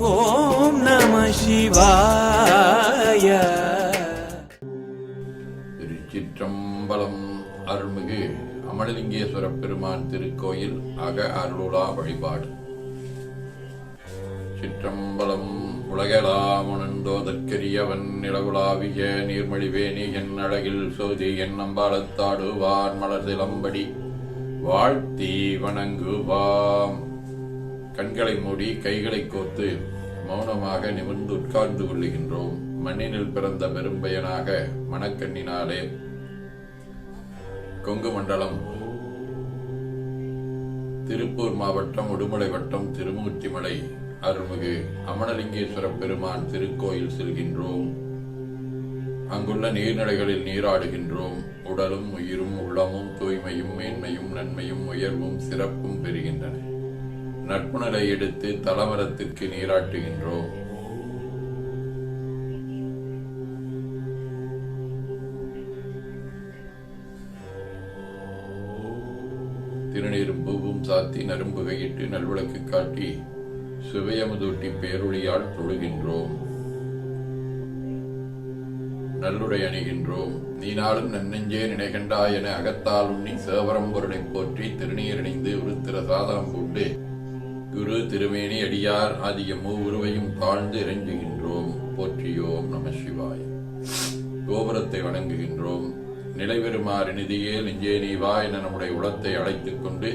ஓம் நம சிவாய. திருச்சிற்றம்பலம் அருள்மிகு அமலலிங்கேஸ்வர பெருமான் திருக்கோயில் அக அருளுலா வழிபாடு. சிற்றம்பலம் உலகலாம் உணர்ந்தோதற்கரியவன் நிலவுலாவிய நீர்மழிவேணி என் அழகில் சோதி என் நம்பாலத்தாடுவான் மலர் திலம்படி வாழ்த்தி வணங்குவாம். கண்களை மூடி கைகளை கோத்து மௌனமாக நிமிர்ந்து உட்கார்ந்து கொள்ளுகின்றோம். மண்ணினில் பிறந்த பெரும்பயனாக மணக்கண்ணினாலே. கொங்கு மண்டலம். திருப்பூர் மாவட்டம் உடுமலை வட்டம் திருமூர்த்திமலை அருள்மிகு அமனலிங்கேஸ்வர பெருமான் திருக்கோயில் செல்கின்றோம். அங்குள்ள நீர்நிலைகளில் நீராடுகின்றோம். உடலும் உயிரும் உள்ளமும் தூய்மையும் மேன்மையும் நன்மையும் உயர்வும் சிறப்பும் பெறுகின்றன. நட்புணரை எடுத்து தலமரத்திற்கு நீராட்டுகின்றோம் திருநீரும்பூவும் சாத்தி நரும்பு கையிட்டு நல்விளக்கு காட்டி சுவையமுதூட்டி பேரொழியால் தொழுகின்றோம். நல்லுடை அணிகின்றோம். நீ நாளும் நன்னெஞ்சே நினைகண்டா என அகத்தால் உண்ணி சேவரம் பொருளைப் போற்றி திருநீரணிந்து விருத்திர சாதனம் பூண்டு குரு திருமேனி அடியார் ஆகிய மூவுருவையும் தாழ்ந்து இறைஞ்சுகின்றோம் போற்றியோம் நம சிவாய். கோபுரத்தை வணங்குகின்றோம். நிலைபெறுமாறு நிதியே நெஞ்சே நீ வா என நம்முடைய உளத்தை அழைத்துக் கொண்டு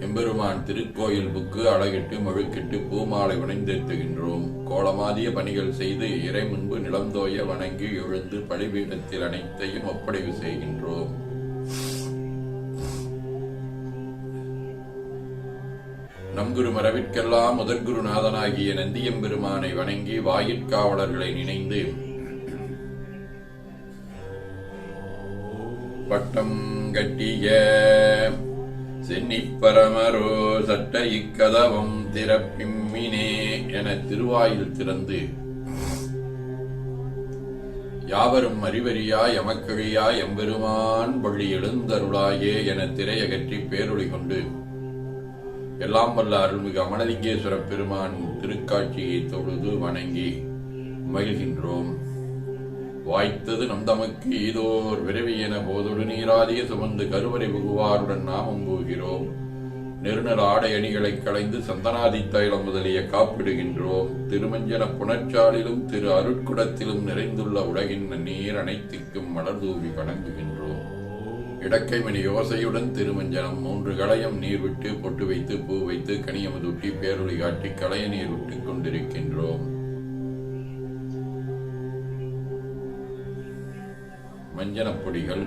எம்பெருமான் திருக்கோயில் புக்கு அழகிட்டு மழுக்கிட்டு பூமாலை வணைந்தெத்துகின்றோம் கோலமாதிய பணிகள் செய்து இறை முன்பு நிலந்தோய வணங்கி எழுந்து பலிபீடத்தில் அனைத்தையும் ஒப்படைவு செய்கின்றோம். நம் குரு மரபிற்கெல்லாம் முதற்குருநாதனாகிய நந்தியம்பெருமானை வணங்கி வாயிற்காவலர்களை நினைந்து பட்டம் கட்டிய சென்னிப்பரமரோ சட்ட இக்கதவம் திறப்பிம்மினே என திருவாயில் திறந்து யாவரும் அறிவறியா எமக்கழியா எம்பெருமான் பள்ளி எழுந்தருளாயே என திரையகற்றி பேரொழி கொண்டு எல்லாம் வல்ல அருள்மிகு அமலலிங்கேஸ்வர பெருமான் திருக்காட்சியை தொழுது வணங்கி மகிழ்கின்றோம். வாய்த்தது நம் தமக்கு ஏதோர் விரைவி என போதொடு நீராதிய சுமந்து கருவறை புகுவாருடன் நாமம் போகிறோம். நெருநல் ஆடை அணிகளை களைந்து சந்தனாதி தைலம் முதலிய காப்பிடுகின்றோம். திருமஞ்சன புணர்ச்சாலிலும் திரு அருட்குடத்திலும் நிறைந்துள்ள உலகின் நீர் அனைத்திற்கும் மலர் தூவி வணங்குகின்றோம். இடக்கைமணி யோசையுடன் திருமஞ்சனம் மூன்று களையம் நீர் விட்டு பொட்டு வைத்து பூ வைத்து கனியமுதூட்டி பேரொளி காட்டி களைய நீர் விட்டுக் கொண்டிருக்கின்றோம். மஞ்சனப் பொடிகள்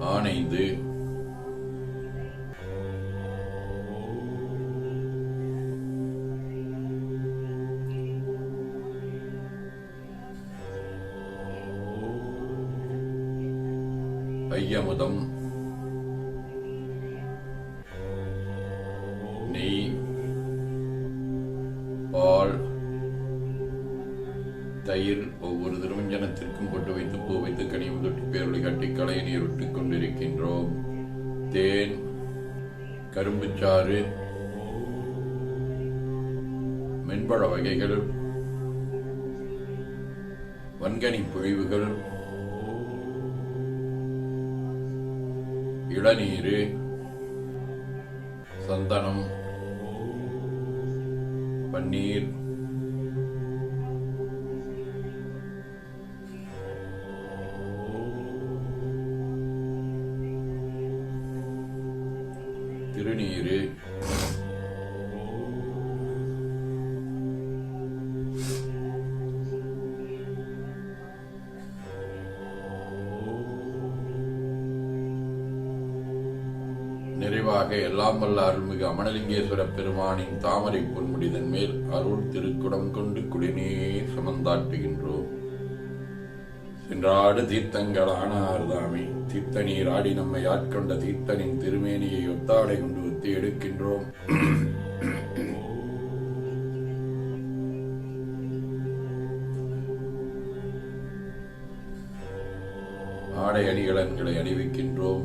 ஆனைந்து ஐயமுதம் நெய் பால் தயிர் ஒவ்வொரு திருமஞ்சனத்திற்கும் கொண்டு வைத்து பூ வைத்து கனிவு தொட்டி பேரொழி காட்டி களை நீர் விட்டுக் கொண்டிருக்கின்றோம். தேன் கரும்புச்சாறு மென்பழ வகைகள் வன்கனி பொழிவுகள் இளநீர் சந்தனம் பன்னீர் திருநீர் எல்லாம் வல்ல அருள்மிகு அமனலிங்கேஸ்வர பெருமானின் தாமரை பொன்முடிதன் மேல் அருள் திருக்குடம் கொண்டு குடிநீர் சுமந்தாட்டுகின்றோம் சென்றாடு தீர்த்தங்கள் ஆனார்தாமே தீர்த்த நீர் ஆடி நம்மை ஆட்கொண்ட தீர்த்தனின் திருமேனியை ஒத்தாடை கொண்டு ஒத்தி எடுக்கின்றோம். ஆடை அணிகலன்களை அணிவிக்கின்றோம்.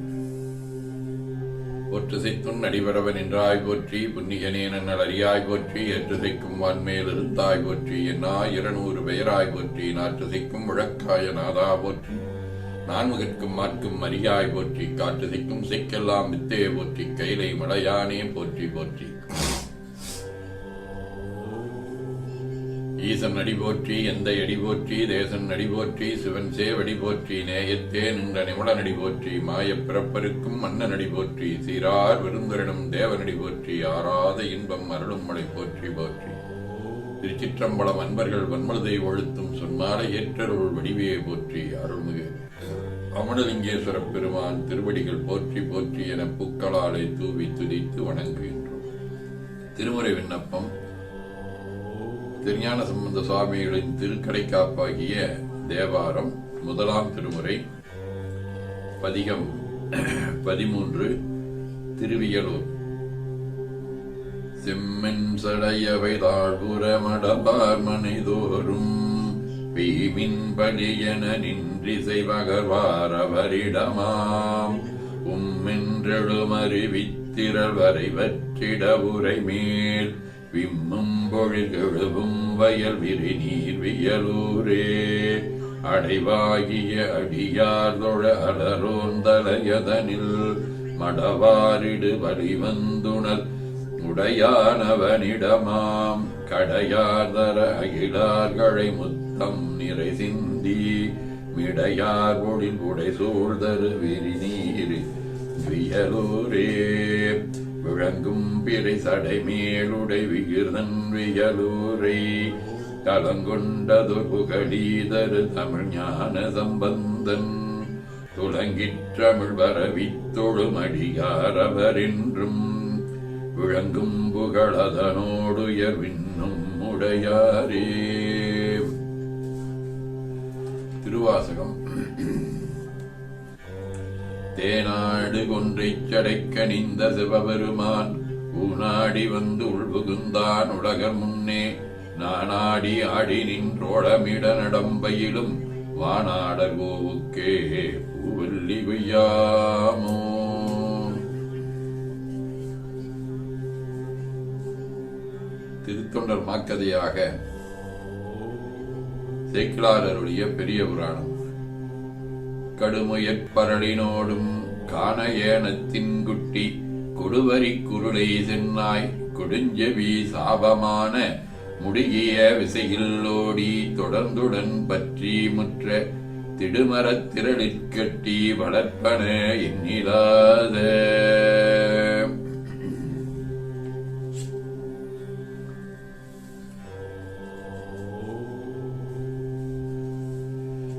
ஒற்றுசைத்துன் அடிபரவன் என்றாய் போற்றி புன்னியனே நன்னல் அறியாய் போற்றி எற்றுசைக்கும் வான்மேல் இருந்தாய் போற்றி என்னா இருநூறு பெயராய் போற்றி நாற்றுசைக்கும் முழக்காய நாதா போற்றி நான்முகற்கும் மாற்கும் மரியாய் போற்றி காற்றுசைக்கும் சிக்கெல்லாம் வித்தே போற்றி கைலை மலையானே போற்றி போற்றி. ஈசன் அடி போற்றி எந்த அடி போற்றி தேசன் அடி போற்றி சிவன் சேவடி போற்றி நேயத்தே நின்ற நிமிடனடி போற்றி மாயப் பிறப்பருக்கும் மன்னனடி போற்றி சீரார் விருந்தரிடம் தேவனடி போற்றி ஆறாத இன்பம் அருளும் மலை போற்றி போற்றி. திருச்சிற்றம்பலம் அன்பர்கள் வன்மலதை ஒழுத்தும் சொன்மாலை ஏற்றருள் வடிவியை போற்றி அருள்மிகு. அமடலிங்கேஸ்வர பெருமான் திருவடிகள் போற்றி போற்றி என பூக்களாலை தூவி துதித்து வணங்குகின்றோம். திருமுறை விண்ணப்பம் திருஞான சம்பந்த சுவாமிகளின் திருக்கடை காப்பாகிய தேவாரம் முதலாம் திருமுறை பதிகம் பதிமூன்று திருவியலூர். செம்மென் சடையவை தாழ்புற மடபார் மனைதோறும் பீமின் படியென நின்றிசை அவரிடமாம். உம்மென்றெழுமறிவித்திரள் வரை வற்றிட உரை மேல் விம்மும் பொழில்கெழுவும் வயல் விரி நீர் வியலூரே அடைவாகிய அடியார் தொழ அலரோந்தலையதனில் மடவாரிடு வழிவந்துணர். உடையானவனிடமாம் கடையார்தர அகிலார்களை முத்தம் நிறை சிந்தி மிடையார் பொழில் உடை சூழ்தரு விரி நீர் வியலூரே. விளங்கும் பிறை சடை மேலுடை விகிர்தன் வியலூரை. கலங்கொண்டதொரு புகழீதரு தமிழ் ஞான சம்பந்தன். துலங்கிற்றமிழ் வரவித் தொழுமடியாரவரென்றும் விளங்கும் புகழதனோடுயர் விண்ணும் உடையாரே. நடுகொன்றைச் கொன்றைச் சடைக்கணிந்த சிவபெருமான் ஊனாடி வந்து உள்புகுந்தான் உலகர் முன்னே. நானாடி ஆடி நின்றோடமிட நடம்பையிலும் வானாடர் கோவுக்கே பூவல்லி கொய்யாமோ. திருத்தொண்டர் மாக்கதையாக சேக்கிலாரருடைய பெரிய புராணம். கடுமுயற்பரளினோடும் காண ஏனத்தின் குட்டி கொடுவரி குருளை சென்னாய் கொடுஞ்செவி சாபமான முடிகிய விசையில் ஓடி தொடர்ந்துடன் பற்றி முற்ற திடுமரத் திரளிற் கட்டி வளர்ப்பன எண்ணிலாத.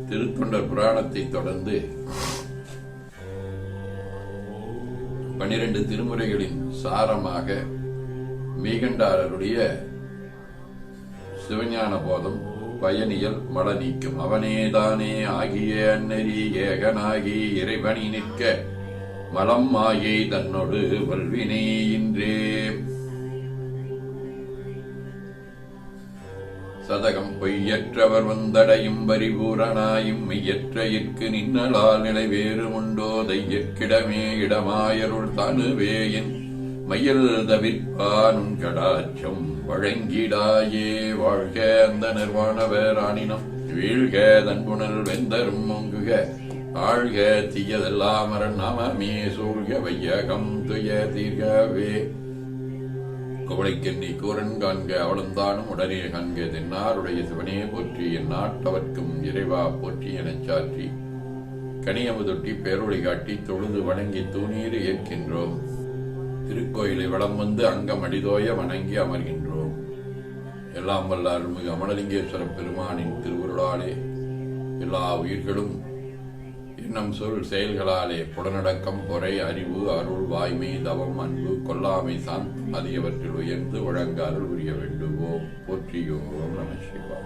திருத்தொண்டர் புராணத்தை தொடர்ந்து பன்னிரண்டு திருமுறைகளின் சாரமாக மீகண்டாரருடைய சிவஞான போதம் பயனியல் மல நீக்கும் அவனேதானே ஆகிய அன்னரி ஏகனாகி இறைவனி நிற்க மலம் மாயை தன்னோடு வல்வினை இன்றே. சதகம் பொய்யற்றவர் வந்தடையும் பரிபூரணாயும் மெய்யற்ற இற்கு நின்னலால் நிலை வேறு உண்டோ தையற்கிடமே இடமாயருள் தனுவேயின் மையல் தவிர்ப்பானும் கடாச்சம் வழங்கிடாயே வாழ்க அந்த நிர்வாணவர் ஆனினம் வீழ்க தன்புணல் வெந்தரும் மொங்குக ஆழ்க தீயதெல்லாம் அரண் நாமமே சூழ்க வையகம் துய தீர்கவே குவளைக்கெண்ணி கூரன் காண்க அவளுந்தானும் உடனே காண்க தென்னாருடைய சிவனே போற்றி என் நாட்டவர்க்கும் இறைவா போற்றி எனச் சாற்றி. கனியமுதொட்டி பேரொழி காட்டி தொழுது வணங்கி தூணீர் ஏற்கின்றோம். திருக்கோயிலை வளம் வந்து அங்கம் அடிதோய வணங்கி அமர்கின்றோம். எல்லாம் வல்ல அருள்மிகு அமலலிங்கேஸ்வர பெருமானின் திருவருளாலே. எல்லா உயிர்களும் எண்ணம் சொல் செயல்களாலே புலனடக்கம் பொறை அறிவு அருள் வாய்மை தவம் அன்பு கொல்லாமை சாந்தம் அதிகவற்றில் உயர்ந்து வழங்க அருள் புரிய வேண்டுவோம் போற்றியோம் நம சிவா.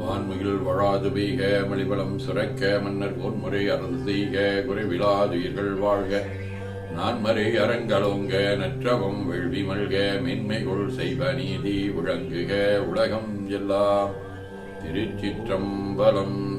வான்மிகில் வழாது பெய்க மலிபலம் சுரக்க மன்னர் பொன்முறை அறந்து செய்க குறைவிழாதுயிர்கள் வாழ்க. நான்மறை அறங்களோங்க நற்றவம் வெள்வி மல்க மென்மைகொள் செய்வ நீதி விளங்குக உலகம் எல்லாம். திருச்சிற்றம்பலம்